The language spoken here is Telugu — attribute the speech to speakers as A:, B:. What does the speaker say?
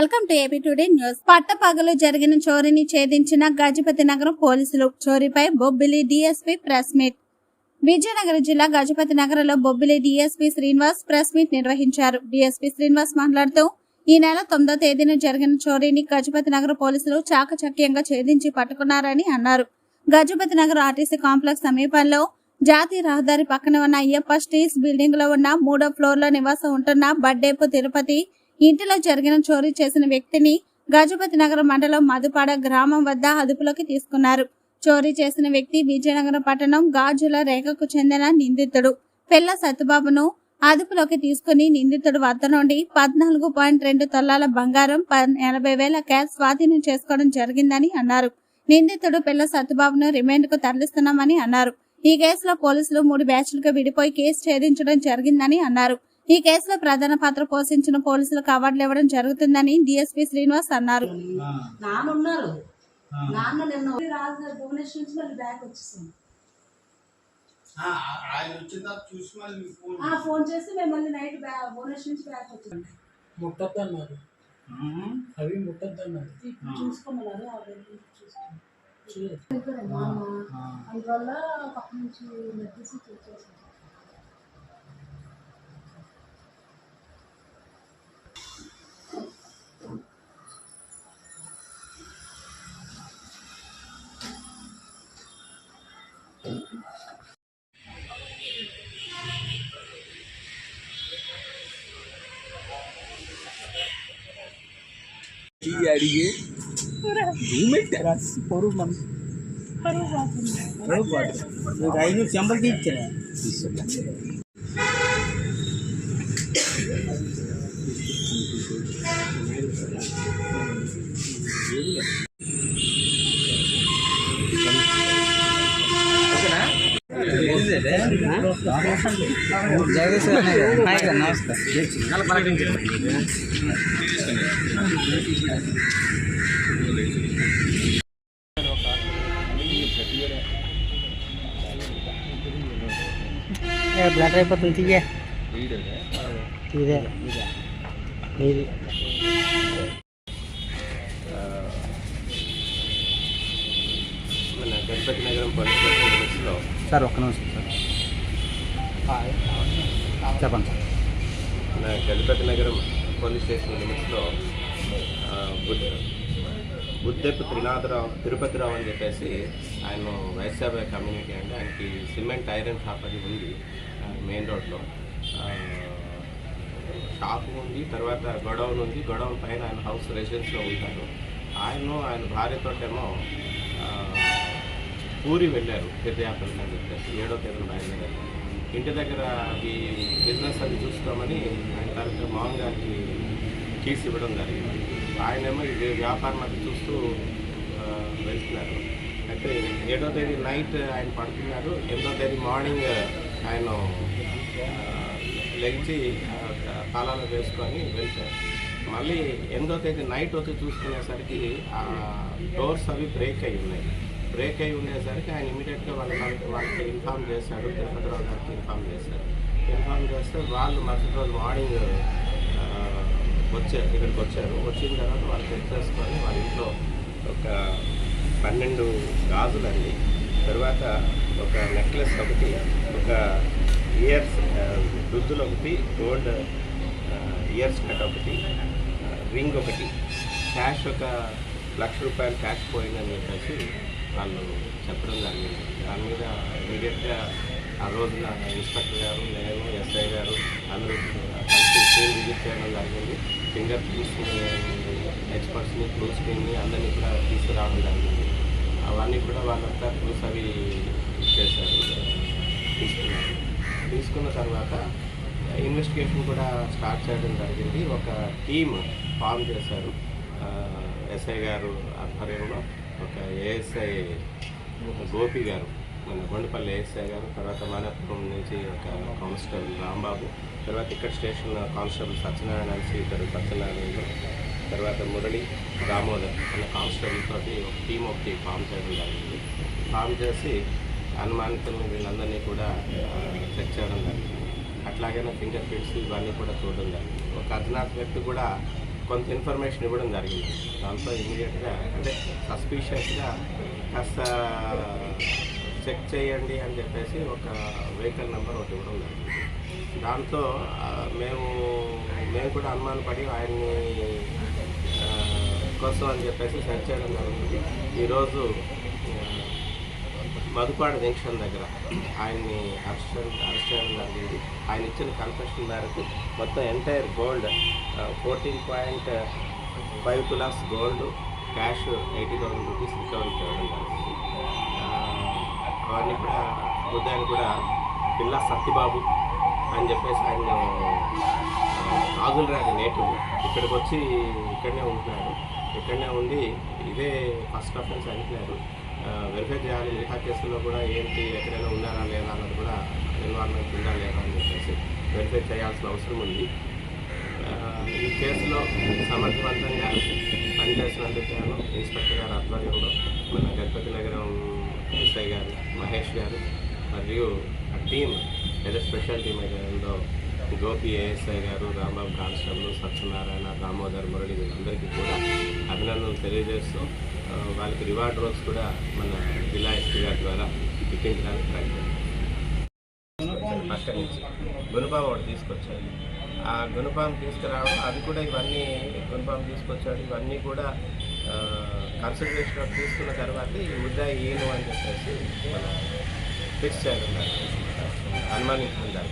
A: Welcome to AP Today News. పట్టపగలు జరిగిన చోరీని ఛేదించిన గజపతి నగరం పోలీసులు చోరీపై Bobbili DSP press meet. Vizianagaram జిల్లా గజపతి నగరంలో Bobbili DSP Srinivas press meet నిర్వహించారు. డిఎస్పీ శ్రీనివాస్ మాట్లాడుతూ ఈ నెల తొమ్మిదో తేదీన జరిగిన చోరీని గజపతి నగర పోలీసులు చాకచక్యంగా ఛేదించి పట్టుకున్నారని అన్నారు. గజపతి నగర్ ఆర్టీసీ కాంప్లెక్స్ సమీపంలో జాతీయ రహదారి పక్కన ఉన్న అయ్యప్ప స్ట్రీట్స్ బిల్డింగ్లో ఉన్న మూడో ఫ్లోర్లో నివాసం ఉంటున్న బడ్డేపు తిరుపతి ఇంటిలో జరిగిన చోరీ చేసిన వ్యక్తిని గజపతి నగరం మండలం మధుపాడ గ్రామం వద్ద అదుపులోకి తీసుకున్నారు. చోరీ చేసిన వ్యక్తి విజయనగరం పట్టణం గాజుల రేఖకు చెందిన నిందితుడు. పిల్ల సత్యబాబును అదుపులోకి తీసుకుని నిందితుడు వద్ద నుండి పద్నాలుగు పాయింట్ రెండు తొల్లాల బంగారం ఎనభై వేల క్యాష్ స్వాధీనం చేసుకోవడం జరిగిందని అన్నారు. నిందితుడు పిల్ల సత్యబాబును రిమాండ్కు తరలిస్తున్నామని అన్నారు. ఈ కేసులో పోలీసులు మూడు బ్యాచ్లుగా విడిపోయి కేసు ఛేదించడం జరిగిందని అన్నారు. ఈ కేసులో ప్రధాన పాత్ర పోషించిన పోలీసులకు అవార్డులు ఇవ్వడం జరుగుతుందని డీఎస్పీ శ్రీనివాస్ అన్నారు.
B: నాన్న నిన్న భువనేశ్వర్ నుంచి మళ్ళీ బ్యాక్ వచ్చేసాను
C: ఫోన్
B: చేసి నైట్ భువనేశ్వర్ నుంచి బ్యాక్ వచ్చాను
D: ముట్టద్దన్నారు. అవి ముట్టద్దన్నారు.
B: చూసుకోమన్నారు. అందువల్ల పక్క నుంచి మెడిసి చూసేసాను
E: ಅಡಿಗೆ ರೂಮೇ ಟೆರಾಸ್ ಪರು ನಮ್ ಈಗ ಐನೂರು ಶಂಬರ್ಗೆ ಇಚ್ಚಾರೆ
F: బ్లడ్ అయిపోతుంది తీయే ఇదే ఇది
G: మన గణపతి నగరం పోలీస్ స్టేషన్
F: సార్ ఒక్క నిమిషం సార్. చెప్పండి సార్.
G: గణపతి నగరం పోలీస్ స్టేషన్ లిమిట్స్లో ఆ, బుద్ధ త్రినాథరావు తిరుపతిరావు అని చెప్పేసి ఆయన వైశాఖ కమ్యూనిటీ అంటే ఆయనకి సిమెంట్ ఐరన్ షాప్ అది ఉంది మెయిన్ రోడ్లో. షాప్ ఉంది తర్వాత గొడవలు ఉంది. గొడవల పైన ఆయన హౌస్ రెసిడెన్స్లో ఉంటారు. ఆయన ఆయన భార్యతోటేమో పూరి వెళ్ళారు తీర్థయాత్రలు అని చెప్పేసి. ఏడో తేదీన బయలుదేరారు. ఇంటి దగ్గర అది బిజినెస్ అది చూసుకోమని ఆయన తరఫు మామూలు గారికి కీస్ ఇవ్వడం జరిగింది. ఆయనేమో ఇది వ్యాపారం అది చూస్తూ వెళ్తున్నారు. అయితే ఏడో తేదీ నైట్ ఆయన పడుతున్నారు ఎనిమిదో తేదీ మార్నింగ్ ఆయన లెగ్చి లెగిచి తాళాలు వేసుకొని వెళ్తారు. మళ్ళీ ఎనిమిదో తేదీ నైట్ వచ్చి చూసుకునేసరికి ఆ డోర్స్ అవి బ్రేక్ అయి ఉన్నాయి. బ్రేక్ అయి ఉండేసరికి ఆయన ఇమీడియట్గా వాళ్ళ వాళ్ళకి ఇన్ఫామ్ చేశాడు తిరుపతిరావు గారికి ఇన్ఫామ్ చేశారు ఇన్ఫామ్ చేస్తే వాళ్ళు మరుసటి రోజు మార్నింగ్ వచ్చారు ఇక్కడికి వచ్చారు. వచ్చిన తర్వాత వాళ్ళు చెక్ చేసుకొని వాళ్ళ ఇంట్లో ఒక పన్నెండు గాజులండి తర్వాత ఒక నెక్లెస్ ఒకటి ఒక ఇయర్స్ దుద్దులు ఒకటి గోల్డ్ ఇయర్స్ కట్ ఒకటి రింగ్ ఒకటి. క్యాష్ ఒక లక్ష రూపాయలు క్యాష్ పోయిందని చెప్పేసి వాళ్ళు చెప్పడం జరిగింది. దాని మీద ఇమీడియట్గా ఆ రోజున ఇన్స్పెక్టర్ గారు నేను ఎస్ఐ గారు అందరూ కలిసి స్క్రీన్ విజిట్ చేయడం జరిగింది. ఫింగర్ ప్రింట్స్ని ఎక్స్పర్ట్స్ని క్లూ స్క్రీన్ని అందరినీ కూడా తీసుకురావడం జరిగింది. అవన్నీ కూడా వాళ్ళంతా ప్రూఫ్స్ అవి చేశారు. తీసుకున్నారు. తీసుకున్న తర్వాత ఇన్వెస్టిగేషన్ కూడా స్టార్ట్ చేయడం జరిగింది. ఒక టీమ్ ఫామ్ చేశారు. ఎస్ఐ గారు ఆధ్వర్యంలో. ఒక ఏఎస్ఐ గోపి గారు మన గొండపల్లి ఏఎస్ఐ గారు తర్వాత మానపురం నుంచి ఒక కానిస్టేబుల్ రాంబాబు తర్వాత ఇక్కడ స్టేషన్లో కానిస్టేబుల్ సత్యనారాయణ అనేసి ఇద్దరు సత్యనారాయణ తర్వాత మురళి దామోదర్ అనే కానిస్టేబుల్ తోటి ఒక టీం ఒకటి ఫామ్ చేయడం జరిగింది. ఫామ్ చేసి అనుమానితులను వీళ్ళందరినీ కూడా చెక్ చేయడం జరిగింది. అట్లాగనే ఫింగర్ ప్రింట్స్ ఇవన్నీ కూడా చూడడం జరిగింది. ఒక అజ్ఞాత వ్యక్తి కూడా కొంత ఇన్ఫర్మేషన్ ఇవ్వడం జరిగింది. దాంతో ఇమీడియట్గా అంటే సస్పీషియస్గా కాస్త చెక్ చేయండి అని చెప్పేసి ఒక వెహికల్ నెంబర్ ఒకటి ఇవ్వడం జరిగింది. దాంతో మేము మేము కూడా అనుమానపడి ఆయన్ని కోసం అని చెప్పేసి సెర్చ్ చేయడం జరిగింది ఈరోజు మధుపాడ జంక్షన్ దగ్గర ఆయన్ని అరెస్ట్ అరెస్ట్ చేయడం జరిగింది ఆయన ఇచ్చిన కన్ఫెషన్ మేరకు మొత్తం entire gold fourteen point five tolas gold cash eighty thousand rupees recovery చేయడం జరిగింది. అవన్నీ కూడా ఉదయాన్ని కూడా పిల్ల సత్యబాబు అని చెప్పేసి ఆయన రాజులరాజు నేటివ్. ఇక్కడికి వచ్చి ఇక్కడనే ఉంటున్నాడు ఇక్కడనే ఉండి ఇదే ఫస్ట్ అఫెన్స్ అంటున్నారు వెరిఫై చేయాలి మిగతా కేసుల్లో కూడా ఏంటి ఎక్కడైనా ఉన్నారా లేదా అన్నది కూడా ఎన్వాల్వ్మెంట్ ఉందా లేదా అని చెప్పేసి వెరిఫై చేయాల్సిన అవసరం ఉంది. ఈ కేసులో సమర్థవంతంగా పనిచేసినందుకు గాను ఇన్స్పెక్టర్ గారి ఆధ్వర్యంలో మన గణపతి నగరం ఎస్ఐ గారు మహేష్ గారు మరియు ఆ టీం ఏదో స్పెషల్ టీం ఏదో గోపి ఏఎస్ఐ గారు రాంబాబు కానిస్టేబుల్ సత్యనారాయణ దామోదర్ మురళి వీళ్ళందరికీ కూడా అభినందనలు తెలియజేస్తూ వాళ్ళకి రివార్డ్ రోల్స్ కూడా మన జిల్లా ఎస్పీ గారి ద్వారా ఇప్పించడానికి ప్రయత్నం అక్కడి నుంచి గుణపాం ఒకటి తీసుకొచ్చాడు. ఆ గుణపాం తీసుకురావడం అది కూడా ఇవన్నీ గుణపాం తీసుకొచ్చాడు. ఇవన్నీ కూడా కన్సిడరేషన్ తీసుకున్న తర్వాత ఈ ముద్ద ఈను అని చెప్పేసి మనం ఫిక్స్ చేయడం అనుమానించడం